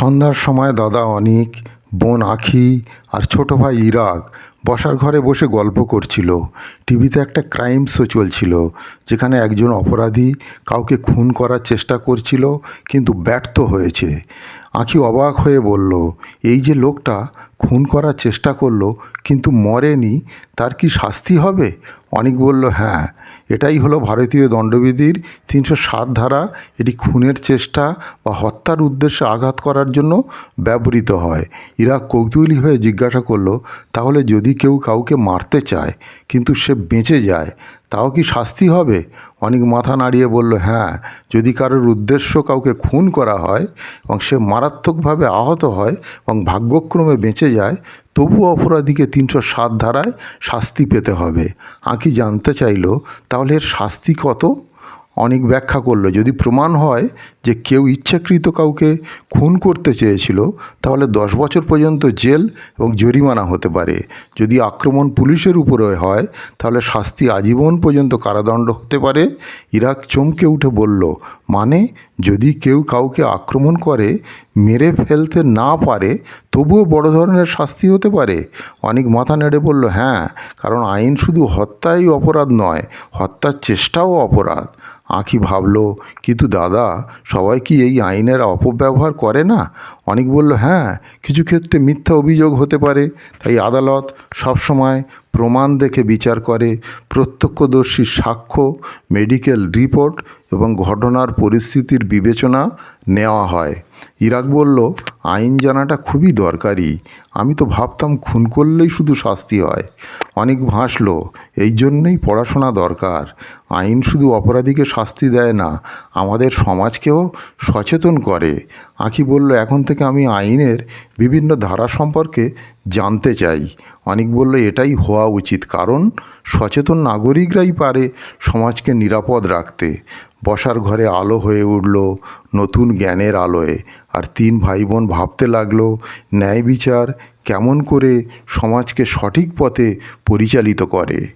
সন্ধ্যার সময় দাদা অনিক, বোন আখি আর ছোট ভাই ইরাক বসার ঘরে বসে গল্প করছিল। টিভিতে একটা ক্রাইম শো চলছিল, যেখানে একজন অপরাধী কাউকে খুন করার চেষ্টা করছিল, কিন্তু ব্যর্থ হয়েছে। আখি অবাক হয়ে বলল, এই যে লোকটা খুন করার চেষ্টা করল, কিন্তু মরেনি, তার কি শাস্তি হবে? অনেক বলল হ্যাঁ এটাই হলো ভারতীয় দণ্ডবিধির তিনশো সাত ধারা। এটি খুনের চেষ্টা বা হত্যার উদ্দেশ্যে আঘাত করার জন্য ব্যবহৃত হয়। ইরাক কৌতূহলী হয়ে জিজ্ঞাসা করল, তাহলে যদি কেউ কাউকে মারতে চায়, কিন্তু সে বেঁচে যায় তাও কি শাস্তি হবে? অনেক মাথা নাড়িয়ে বলল হ্যাঁ যদি কারোর উদ্দেশ্য কাউকে খুন করা হয় এবং সে মারাত্মকভাবে আহত হয় এবং ভাগ্যক্রমে বেঁচে যায়, তবু অপরাধীকে তিনশো সাত ধারায় শাস্তি পেতে হবে। আঁকি জানতে চাইল, তাহলে এর শাস্তি কত? অনেক ব্যাখ্যা করল। যদি প্রমাণ হয় যে কেউ ইচ্ছাকৃত কাউকে খুন করতে চেয়েছিল, তাহলে দশ বছর পর্যন্ত জেল এবং জরিমানা হতে পারে। যদি আক্রমণ পুলিশের উপরে হয়, তাহলে শাস্তি আজীবন পর্যন্ত কারাদণ্ড হতে পারে। ইরাক চমকে উঠে বলল মানে যদি কেউ কাউকে আক্রমণ করে, মেরে ফেলতে না পারে, তবুও বড় ধরনের শাস্তি হতে পারে? অনেক মাথা নেড়ে বলল হ্যাঁ কারণ আইন শুধু হত্যাই অপরাধ নয়, হত্যার চেষ্টাও অপরাধ। আঁখি ভাবল, কিন্তু দাদা, সবাই কি এই আইনের অপব্যবহার করে না? অনেক বলল হ্যাঁ কিছু ক্ষেত্রে মিথ্যা অভিযোগ হতে পারে। তাই আদালত সবসময় প্রমাণ দেখে বিচার করে প্রত্যক্ষদর্শীর সাক্ষ্য, মেডিকেল রিপোর্ট এবং ঘটনার পরিস্থিতির বিবেচনা নেওয়া হয়। ইরাক বলল আইন জানাটা খুবই দরকারি। আমি তো ভাবতাম খুন করলেই শুধু শাস্তি হয়। অনেক ভাসলো, এই জন্যেই পড়াশোনা দরকার। আইন শুধু অপরাধীকে শাস্তি দেয় না, আমাদের সমাজকেও সচেতন করে। আঁকি বলল, এখন থেকে আমি আইনের বিভিন্ন ধারা সম্পর্কে জানতে চাই। অনেক বলল, এটাই হওয়া উচিত। কারণ সচেতন নাগরিকরাই পারে সমাজকে নিরাপদ রাখতে। বসার ঘরে আলো হয়ে উঠল নতুন জ্ঞানের আলোয়। আর তিন ভাই বোন ভাবতে লাগল, ন্যায় বিচার কেমন করে সমাজকে সঠিক পথে পরিচালিত করে?